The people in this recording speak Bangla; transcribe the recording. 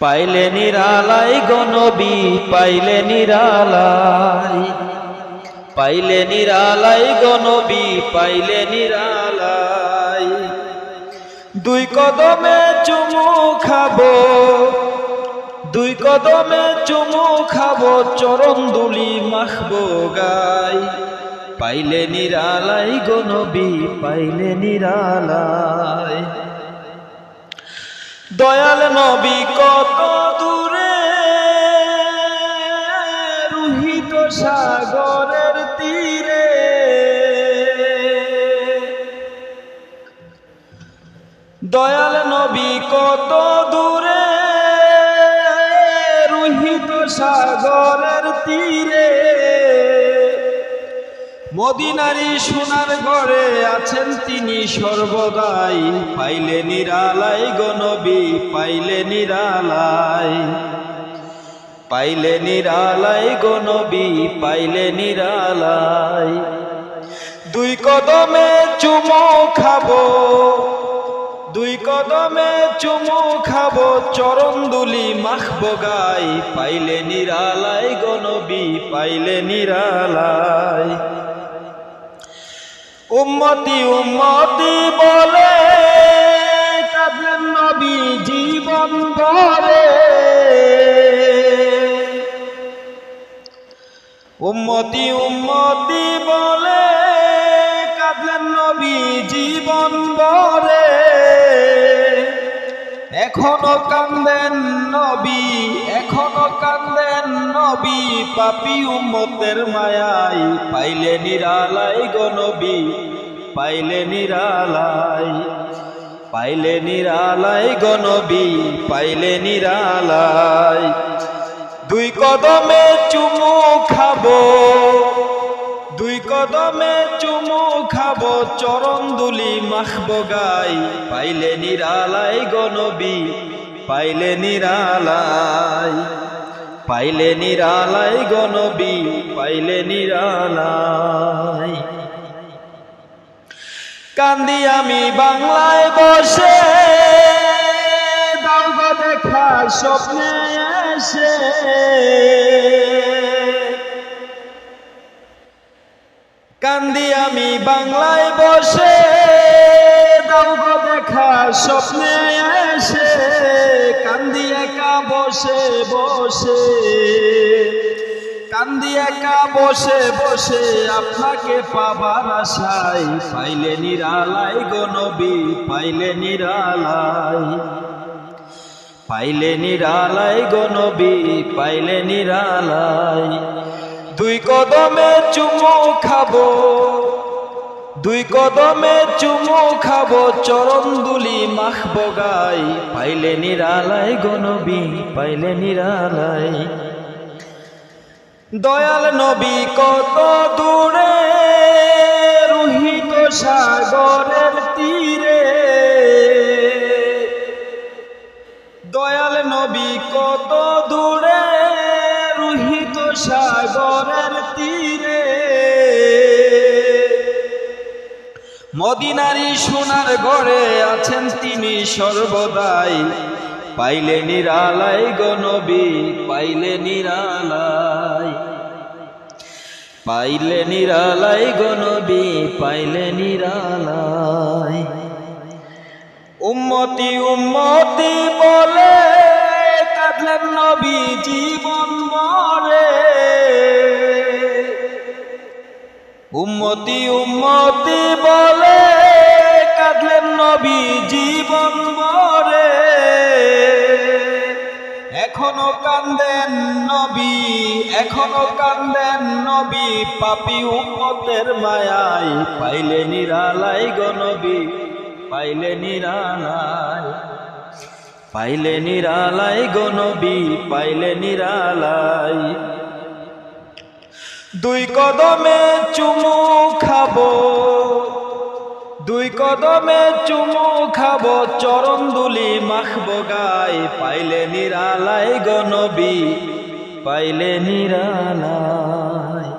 পাইলে নিরালাই গনবী পাইলে নিরালাই। পাইলে নিরালাই গনবী পাইলে নিরালাই। দুই কদমে চুমু খাব, দুই কদমে চুমু খাব, চরণ দুলি মাখবো গাই। পাইলে নিরালাই গনবী পাইলে নিরালাই। দয়াল নবী কত দূরে। রুহিত সাগরের তীরে। দয়াল নবী কত দূরে। রুহিত সাগরের তীরে। মদিনারি সোনার ঘরে আছেন তিনি সর্বদাই। পাইলে নিরালাই গনবী পাইলে নিরালাই। পাইলে নিরালাই গনবী পাইলে নিরালাই। দুই কদমে চুমো খাব, দুই কদমে চুমু খাব, চরণ দুলি গাই পাইলে নিরালাই গনবী পাইলে নিরালাই। উম্মতি উম্মতি বলে নবী জীবন ভরে উম্মতি উম্মতি বলে কাঁদেন নবী জীবন ভরে এখনও কান্দেন নবী, এখনও কান্দেন নবী, পাপি উম্মতের মায়াই পাইলে নিরালাই গো নবী, পাইলে নিরালাই পাইলে নিরালাই গো পাইলে নিরালাই। দুই কদমে চুমু খাব, দুই কদমে চুমু খাব, চরণ দুলি মাখবো গাই, পাইলে নিরালাই গনবী পাইলে নিরালাই। পাইলে নিরালাই গনবী পাইলে নিরালাই। কান্দি আমি বাংলায় বসে স্বপ্নে এসে। কান্দি আমি বাংলায় বসে দেখা স্বপ্নে এসে। কান্দি একা বসে বসে, কান্দি একা বসে বসে, আপনাকে পাবার আশায় পাইলে নিরালাই গো নবী, পাইলে নিরালাই। পাইলে নিরালাই গো নবী, পাইলে নিরালাই। দুই কদমে চুমু খাব দুই কদমে চুমু খাব চরণ দুলি মাখবো গাই পাইলে নিরালাই গো নবী, পাইলে নিরালাই। দয়াল নবী কত দূরে, রুহিত সাগরের তীরে। দয়াল নবী কত দূরে মদিনারি সোনার ঘরে আছেন তিনি সর্বদাই। পাইলে নিরালাই গনবী পাইলে নিরালাই। পাইলে নিরালাই গনবী পাইলে নিরালাই। উম্মতি উম্মতি বলে, কাঁদলেন নবী, জীবন মরে। উম্মতি উম্মতি বলে কাঁদলেন নবী, জীবন মরে এখনও কান্দেন নবী, এখনও কান্দেন নবী, পাপি উম্মতের মায়াই পাইলে নিরালাই গো নবী, পাইলে নিরালাই পাইলে নিরালাই গো নবী, পাইলে নিরালাই। দুই কদমে চুমু খাব। দুই কদমে চুমু খাব চরণ দুলি মাখব গাই। পাইলে নিরালাই গনবি নবী, পাইলে নিরালাই।